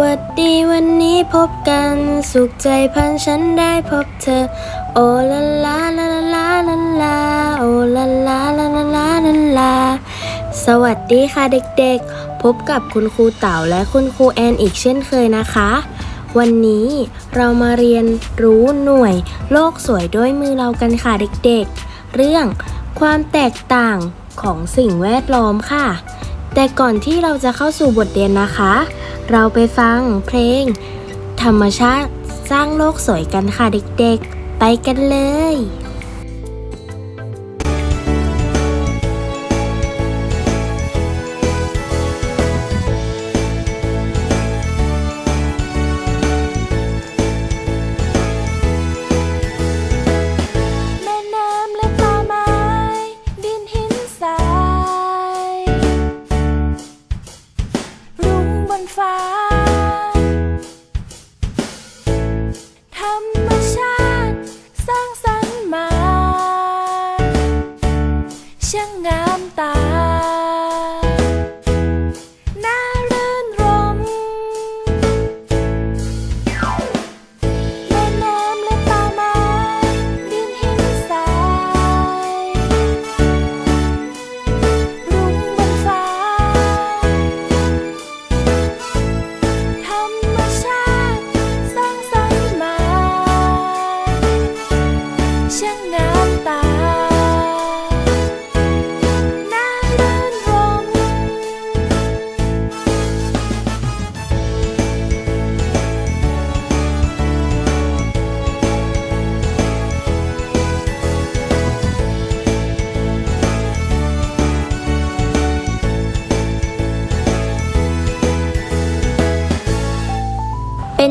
วัสดีวันนี้พบกัน สุขใจพันฉันได้พบเธอ โอลาลาลาลาลาลาโอลาลาลาลาลาลาลาสวัสดีค่ะเด็กๆ พบกับคุณครูเต๋าและคุณครูแอนอีกเช่นเคยนะคะ วันนี้เรามาเรียนรู้หน่วยโลกสวยด้วยมือเรากันค่ะเด็กๆ เรื่องความแตกต่างของสิ่งแวดล้อมค่ะ แต่ก่อนที่เราจะเข้าสู่บทเรียนนะคะ เราไปฟังเพลง ธรรมชาติสร้างโลกสวยกันค่ะเด็กๆ ไปกันเลย ง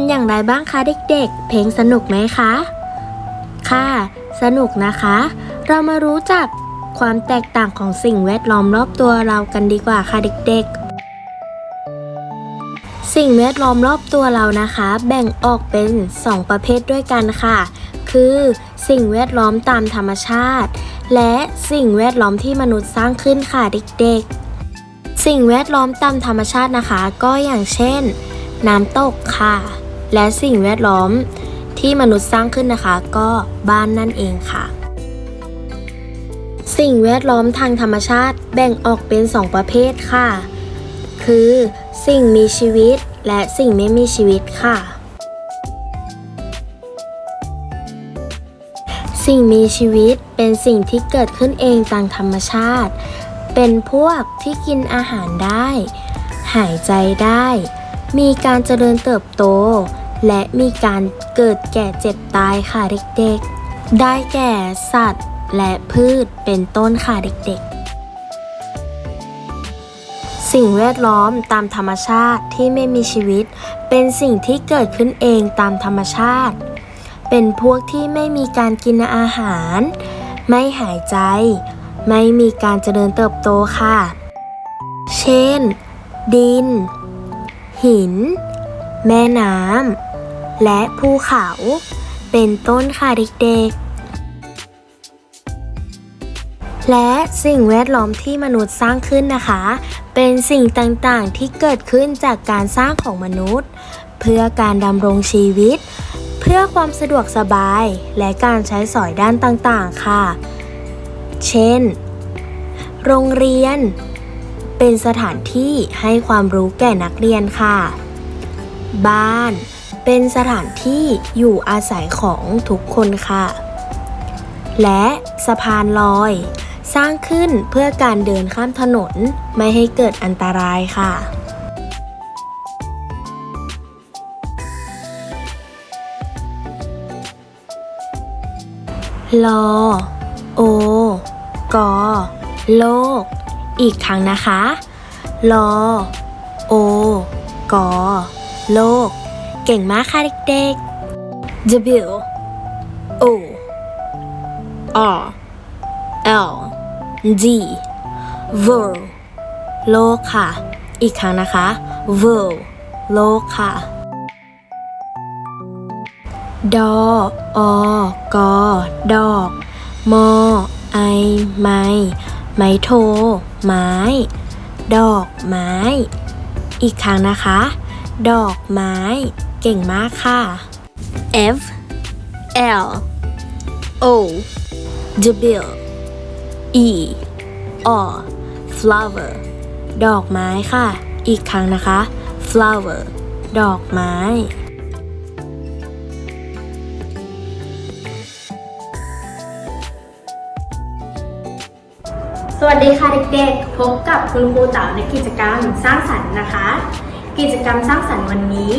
อย่างไรบ้างคะเด็กๆ เพลงสนุกไหมคะ ค่ะ สนุกนะคะ เรามารู้จักความแตกต่างของสิ่งแวดล้อมรอบตัวเรากันดีกว่าค่ะเด็กๆ สิ่งแวดล้อมรอบตัวเรานะคะ แบ่งออกเป็น 2 ประเภทด้วยกันค่ะ คือสิ่งแวดล้อมตามธรรมชาติ และสิ่งแวดล้อมที่มนุษย์สร้างขึ้นค่ะเด็กๆ สิ่งแวดล้อมตามธรรมชาตินะคะ ก็อย่างเช่น น้ำตกค่ะ และสิ่งแวดล้อมที่มนุษย์สร้างขึ้นนะคะ ก็บ้านนั่นเองค่ะ สิ่งแวดล้อมทางธรรมชาติแบ่งออกเป็น 2 ประเภทค่ะ คือสิ่งมีชีวิตและสิ่งไม่มีชีวิตค่ะ สิ่งมีชีวิตเป็นสิ่งที่เกิดขึ้นเองตามธรรมชาติ เป็นพวกที่กินอาหารได้ หายใจได้ มีการเจริญเติบโต และมีการเกิดแก่เจ็บตายค่ะเด็กๆ ได้แก่สัตว์และพืชเป็นต้นค่ะเด็กๆ สิ่งแวดล้อมตามธรรมชาติที่ไม่มีชีวิต เป็นสิ่งที่เกิดขึ้นเองตามธรรมชาติ เป็นพวกที่ไม่มีการกินอาหาร ไม่หายใจ ไม่มีการเจริญเติบโตค่ะ เช่น ดิน หิน แม่น้ำ และภูเขา เป็นต้นค่ะเด็กๆ และสิ่งแวดล้อมที่มนุษย์สร้างขึ้นนะคะ เป็นสิ่งต่างๆที่เกิดขึ้นจากการสร้างของมนุษย์ เพื่อการดำรงชีวิต เพื่อความสะดวกสบาย และการใช้สอยด้านต่างๆ ค่ะ เช่น โรงเรียน เป็นสถานที่ให้ความรู้แก่นักเรียนค่ะ บ้าน เป็นสถานที่อยู่อาศัยของทุกคนค่ะ และสะพานลอย สร้างขึ้นเพื่อการเดินข้ามถนนไม่ให้เกิดอันตรายค่ะลอ โอกอโลก อีกครั้งนะคะลอโอกอโลก เก่งมากค่ะเด็กๆ W O R L D world โลกค่ะ อีกครั้งนะคะ world โลกค่ะดออกอดอก มอ ไอ ไม้ ไม้โท ไม้ ดอกไม้ อีกครั้งนะคะ ดอกไม้ เก่งมากค่ะ F L O W E R flower ดอกไม้ค่ะ อีกครั้งนะคะ flower ดอกไม้ วัสดีค่ะเด็กๆ พบกับคุณครูเต๋าในกิจกรรมสร้างสรรค์นะคะ กิจกรรมสร้างสรรค์วันนี้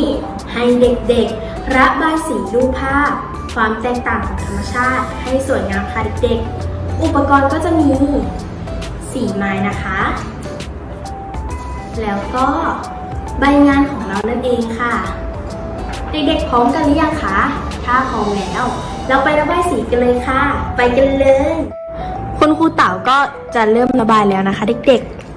ให้เด็กๆ ระบายสีรูปภาพ ความแตกต่างของธรรมชาติ ให้สวยงามค่ะเด็กๆ อุปกรณ์ก็จะมีสีไม้นะคะ แล้วก็ใบงานของเรานั่นเองค่ะ เด็กๆพร้อมกันหรือยังคะ ถ้าพร้อมแล้ว เราไประบายสีกันเลยค่ะ ไปกันเลย คุณครูเต๋าก็จะเริ่มระบายแล้วนะคะ เด็กๆ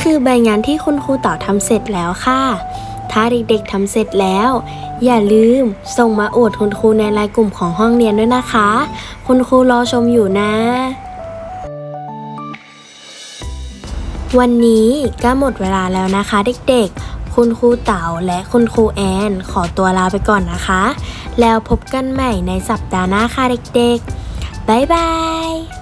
คือใบงานที่คุณครูเต่อทำเสร็จแล้วค่ะ ถ้าเด็กๆทำเสร็จแล้ว อย่าลืมส่งมาอวดคุณครูในไลน์กลุ่มของห้องเรียนด้วยนะคะ คุณครูรอชมอยู่นะ วันนี้ก็หมดเวลาแล้วนะคะเด็กๆคุณครูเต๋าและคุณครูแอน ขอตัวลาไปก่อนนะคะ แล้วพบกันใหม่ในสัปดาห์หน้าค่ะเด็กๆ บ๊ายบาย